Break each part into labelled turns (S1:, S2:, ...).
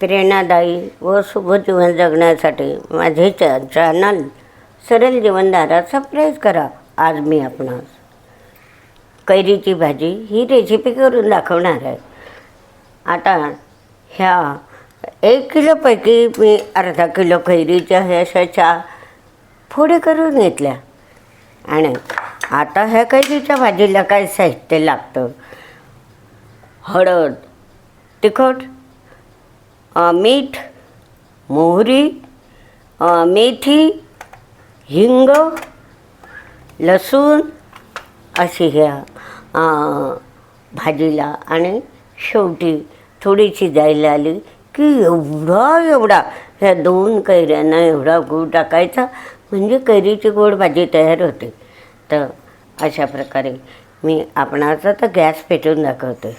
S1: प्रेरणादायी व शुभ जीवन जगण्यासाठी माझे च चॅनल सरळ जीवनधारा सबस्क्राईब करा. आज मी आपणास कैरीची भाजी ही रेसिपी करून दाखवणार आहे. आता ह्या एक किलोपैकी मी अर्धा किलो कैरीच्या ह्या अशा फोडी करून घेतल्या. आणि आता ह्या कैरीच्या भाजीला काय साहित्य लागतं? हळद तिखट मीठ मोहरी मेथी हिंग लसूण अशी ह्या भाजीला. आणि शेवटी थोडीशी जायला आली की एवढा एवढा ह्या दोन कैऱ्यांना एवढा गूळ टाकायचा म्हणजे कैरीची गोड भाजी तयार होते. तर अशा प्रकारे मी आपणाचा तर गॅस पेटवून दाखवते.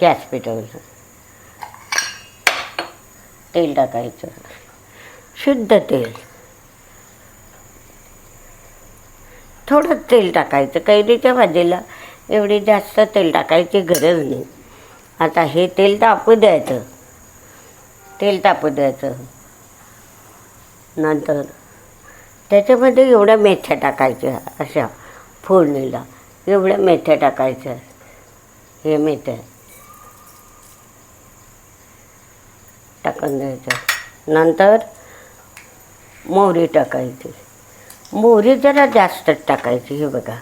S1: गॅस पेटवून. तेल टाकायचं. शुद्ध तेल. थोडं तेल टाकायचं. कैरीच्या भाजीला एवढी जास्त तेल टाकायची गरज नाही. आता हे तेल तापू द्यायचं. तेल तापू द्यायचं. नंतर त्याच्यामध्ये एवढ्या मेथ्या टाकायच्या अशा फोडणीला. एवढ्या मेथ्या टाकायच्या. हे मेथ्या. टाकून द्यायचं. नंतर मोहरी टाकायची. मोहरी जरा जास्तच टाकायची हे बघा.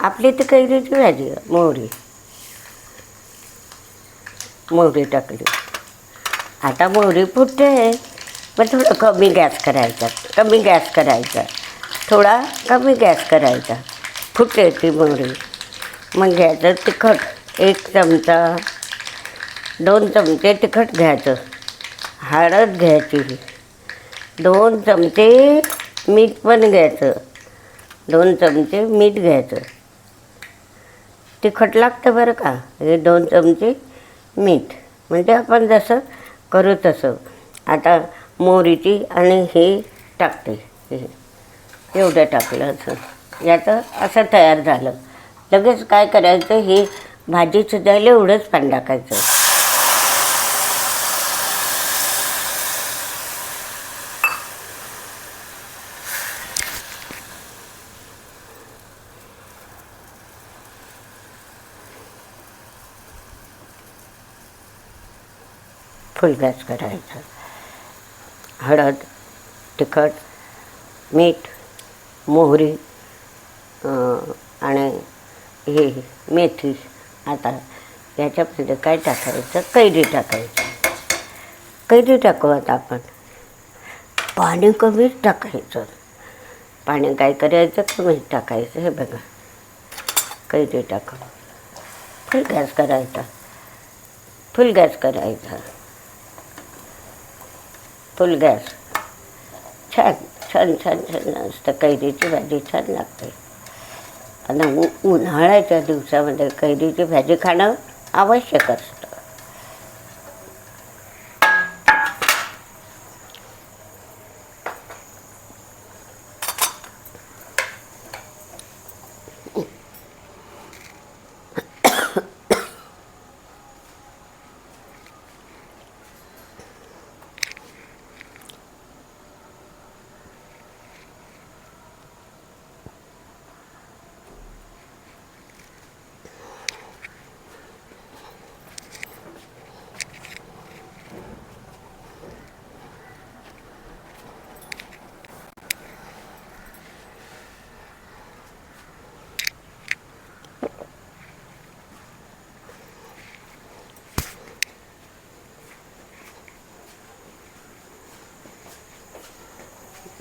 S1: आपली तर कैरीची भाजी मोहरी. मोहरी टाकली. आता मोहरी फुटते पण थोडं कमी गॅस करायचा. कमी गॅस करायचा. थोडा कमी गॅस करायचा. फुटते ती मोहरी. मग घ्यायचं तिखट एक चमचा दोन चमचे तिखट घ्यायचं. हळद घ्यायची. दोन चमचे मीठ पण घ्यायचं. दोन चमचे मीठ घ्यायचं. तिखट लागतं बरं का? हे दोन चमचे मीठ. म्हणजे आपण जसं करू तसं. आता मोहरीची आणि हे टाकते. हे एवढं टाकलं असं. याचं असं तयार झालं. लगेच काय करायचं? हे भाजी शिजायला एवढंच पाणी टाकायचं. फुल गॅस करायचा. हळद तिखट मीठ मोहरी आणि हे मेथी आता याच्यामध्ये काय टाकायचं? कैरी टाकायचं. कैरी टाकू आता आपण. पाणी कमीच टाकायचं. पाणी काय करायचं? कमीच टाकायचं. हे बघा. कैरी टाकून. फुल गॅस करायचा. फुल गॅस करायचा. फुल गॅस छान छान छान छान असतं. कैरीची भाजी छान लागते. आणि उन्हाळ्याच्या दिवसामध्ये कैरीची भाजी खाणं आवश्यक असतं.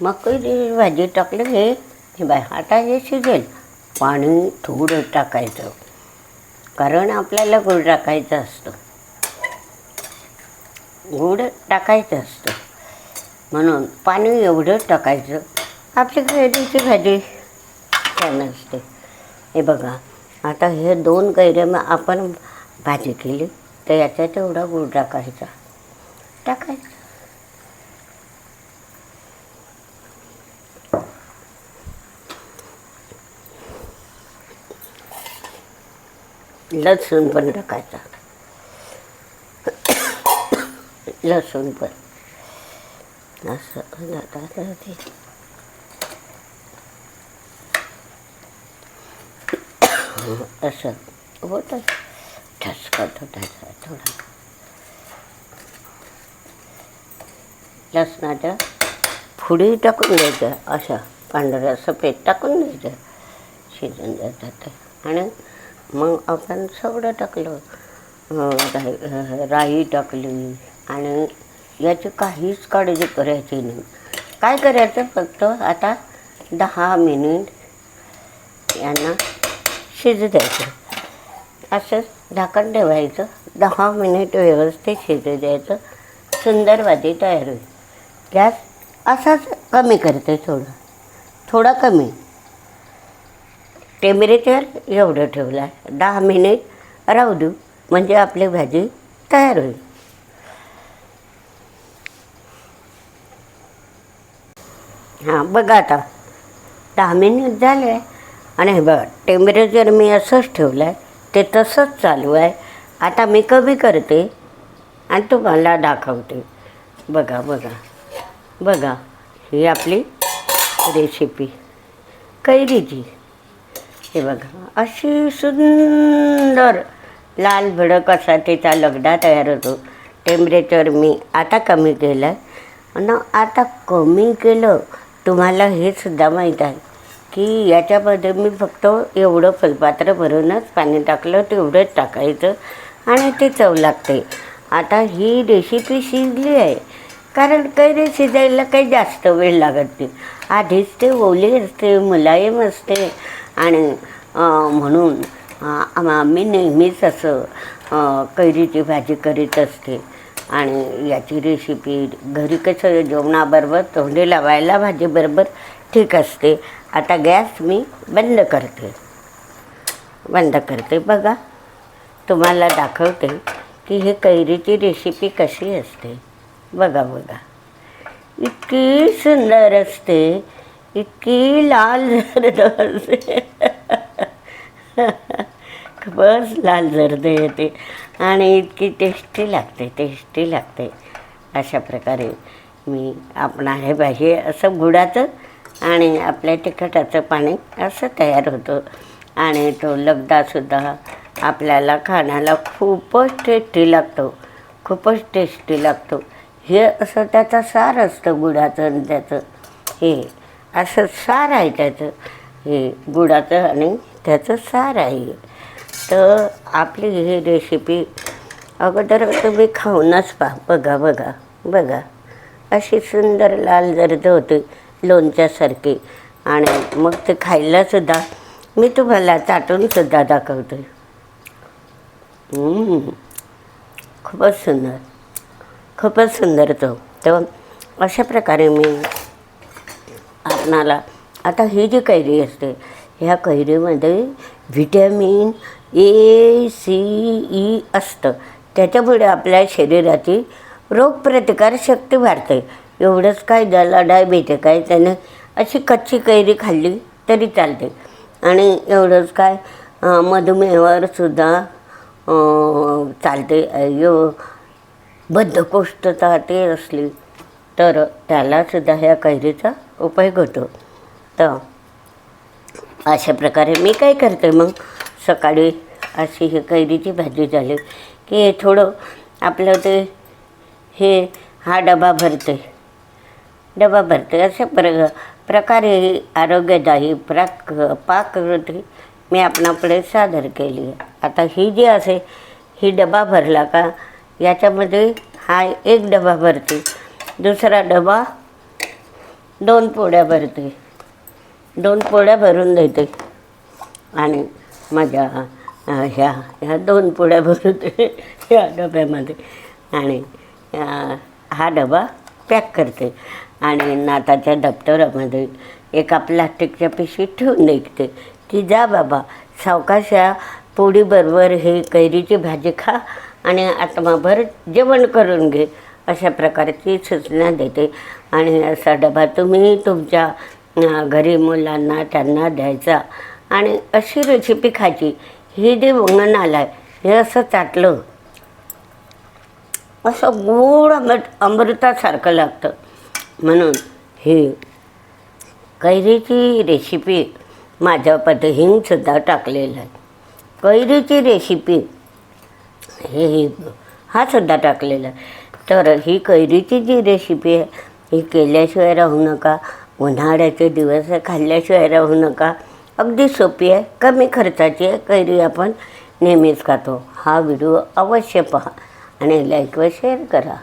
S1: मग भाजी टाकली हे हे बाय आता हे शिजेल. पाणी थोडं टाकायचं. कारण आपल्याला गुळ टाकायचं असतं. गुळ टाकायचं असतं. म्हणून पाणी एवढं टाकायचं. आपली कैरीची भाजी छान असते. हे बघा आता हे दोन कैऱ्या मग आपण भाजी केली तर याच्यात एवढा गुळ टाकायचा. टाकायचा. लसूण पण टाकायचा. लसूण पण. असं ते असं होतं ठसका होता थोडा. लसणाच्या फुडी टाकून द्यायचं असं पांढऱ्या सफेद टाकून द्यायचं. शिजून जातात. आणि मग आपण सगळं टाकलं. राई टाकली आणि याची काहीच काळजी करायची नाही. काय करायचं फक्त आता दहा मिनिट यांना शिजू द्यायचं. असं झाकण ठेवायचं. दहा मिनिट व्यवस्थित शिजू द्यायचं. सुंदर वादी तयार होईल. गॅस असाच कमी करते थोडं. थोडा कमी. टेम्परेचर एवढं ठेवलं आहे दहा मिनिट राहू देऊ म्हणजे आपली भाजी तयार होईल. हां बघा आता दहा मिनिट झाले आहे आणि हे बघा टेम्परेचर मी असंच ठेवलं आहे ते तसंच चालू आहे. आता मी कमी करते आणि तुम्हाला दाखवते. बघा बघा बघा ही आपली रेसिपी कैरीची. हे बघा अशी सुंदर लाल भडक असा त्याचा लगडा तयार होतो. टेम्परेचर मी आता कमी केलं आहे आणि आता कमी केलं तुम्हाला हे सुद्धा माहीत आहे की याच्यामध्ये मी फक्त एवढं फुलपात्र भरूनच पाणी टाकलं तेवढंच टाकायचं आणि ते चव लागते. आता ही रेसिपी शिजली आहे. कारण कैरी शिजायला काही जास्त वेळ लागत नाही. आधीच ते ओली असते मुलायम असते. आणि म्हणून आम्ही नेहमीच असं कैरीची भाजी करीत असते. आणि याची रेसिपी घरी कसं जेवणाबरोबर तोंडी लावायला भाजीबरोबर ठीक असते. आता गॅस मी बंद करते. बंद करते बघा. तुम्हाला दाखवते की हे कैरीची रेसिपी कशी असते. बघा बघा. इतकी सुंदर असते. इतकी लाल जर्द असते खूपच लाल जर्द येते आणि इतकी टेस्टी लागते टेस्टी लागते. अशा प्रकारे मी आपण हे पाहिजे असं गुडाचं आणि आपल्या तिखटाचं पाणी असं तयार होतं. आणि तो लगदासुद्धा आपल्याला खाण्याला खूपच टेस्टी लागतो. खूपच टेस्टी लागतो. हे असं त्याचा सार असतं गुडाचं आणि त्याचं. हे असं सार आहे त्याचं. हे गुडाचं आणि त्याचं सार आहे. तर आपली ही रेसिपी अगोदर तुम्ही खाऊनच पहा. बघा बघा बघा. अशी सुंदर लाल जर्द होती लोणच्यासारखी. आणि मग ते खायलासुद्धा मी तुम्हाला चाटूनसुद्धा दाखवते. खूपच सुंदर. खूपच सुंदर तो. तर अशा प्रकारे मी आपणाला आता ही जी कैरी असते ह्या कैरीमध्ये व्हिटॅमिन ए सी ई असतं. त्याच्यामुळे आपल्या शरीराची रोगप्रतिकारशक्ती वाढते. एवढंच काय ज्याला डायबिटीक काय त्याने अशी कच्ची कैरी खाल्ली तरी चालते. आणि एवढंच काय मधुमेहावर सुद्धा चालते. यो बद्धकोष्ठता ते असली तर त्यालासुद्धा ह्या कैरीचा उपयोग होतो तर अशा प्रकारे मी काय करते मग? सकाळी अशी ही कैरीची भाजी झाली की हे थोडं आपलं ते हे हा डबा भरते डबा भरते अशा प्र प्रकारे ही आरोग्यदायी प्राक पाककृती मी आपणापुढे सादर केली. आता ही जी असे ही डबा भरला का? याच्यामध्ये हा एक डबा भरते. दुसरा डबा दोन पोळ्या भरते. दोन पोळ्या भरून देते. आणि माझ्या ह्या ह्या दोन पोळ्या भरते ह्या डब्यामध्ये. आणि हा डबा पॅक करते. आणि नाताच्या दप्तरामध्ये एका प्लास्टिकच्या पिशवीत ठेवून निघते. की जा बाबा सावकाशा पोळीबरोबर हे कैरीची भाजी खा आणि आत्माभर जेवण करून घे. अशा प्रकारची सूचना देते. आणि असा डबा तुम्ही तुमच्या घरी मुलांना त्यांना द्यायचा. आणि अशी रेसिपी खायची. ही जे वंगण आलं आहे हे असं चाटलं. असं गोड अमृत अमृतासारखं लागतं. म्हणून ही कैरीची रेसिपी माझ्या पद हिंगसुद्धा टाकलेलं आहे. कैरीची रेसिपी हे हा सुद्धा टाकलेला आहे. तर ही कैरीची जी रेसिपी आहे हे केल्याशिवाय राहू नका. उन्हाळ्याचे दिवस खाल्ल्याशिवाय राहू नका. अगदी सोपी आहे. कमी खर्चाची आहे. कैरी आपण नेहमीच खातो. हा व्हिडिओ अवश्य पहा आणि लाईक व शेअर करा.